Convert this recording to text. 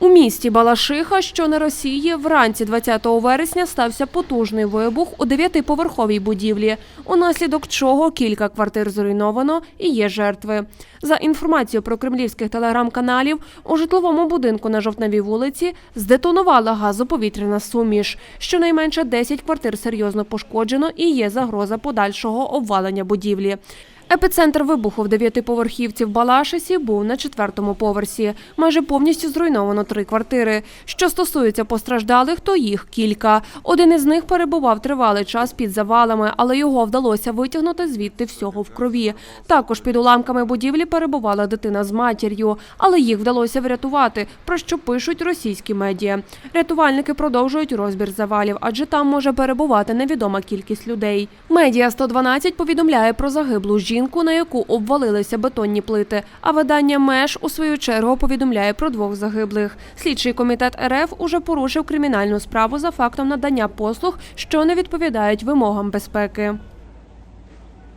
У місті Балашиха, що на Росії, вранці 20 вересня стався потужний вибух у дев'ятиповерховій будівлі, унаслідок чого кілька квартир зруйновано і є жертви. За інформацією про кремлівських телеграм-каналів, у житловому будинку на Жовтневій вулиці здетонувала газоповітряна суміш. Щонайменше 10 квартир серйозно пошкоджено і є загроза подальшого обвалення будівлі. Епіцентр вибуху в дев'ятиповерхівці в Балашисі був на четвертому поверсі. Майже повністю зруйновано три квартири. Що стосується постраждалих, то їх кілька. Один із них перебував тривалий час під завалами, але його вдалося витягнути звідти всього в крові. Також під уламками будівлі перебувала дитина з матір'ю, але їх вдалося врятувати, про що пишуть російські медіа. Рятувальники продовжують розбір завалів, адже там може перебувати невідома кількість людей. Медіа 112 повідомляє про загиблу жінку, на яку обвалилися бетонні плити. А видання меж у свою чергу повідомляє про двох загиблих. Слідчий комітет РФ уже порушив кримінальну справу за фактом надання послуг, що не відповідають вимогам безпеки.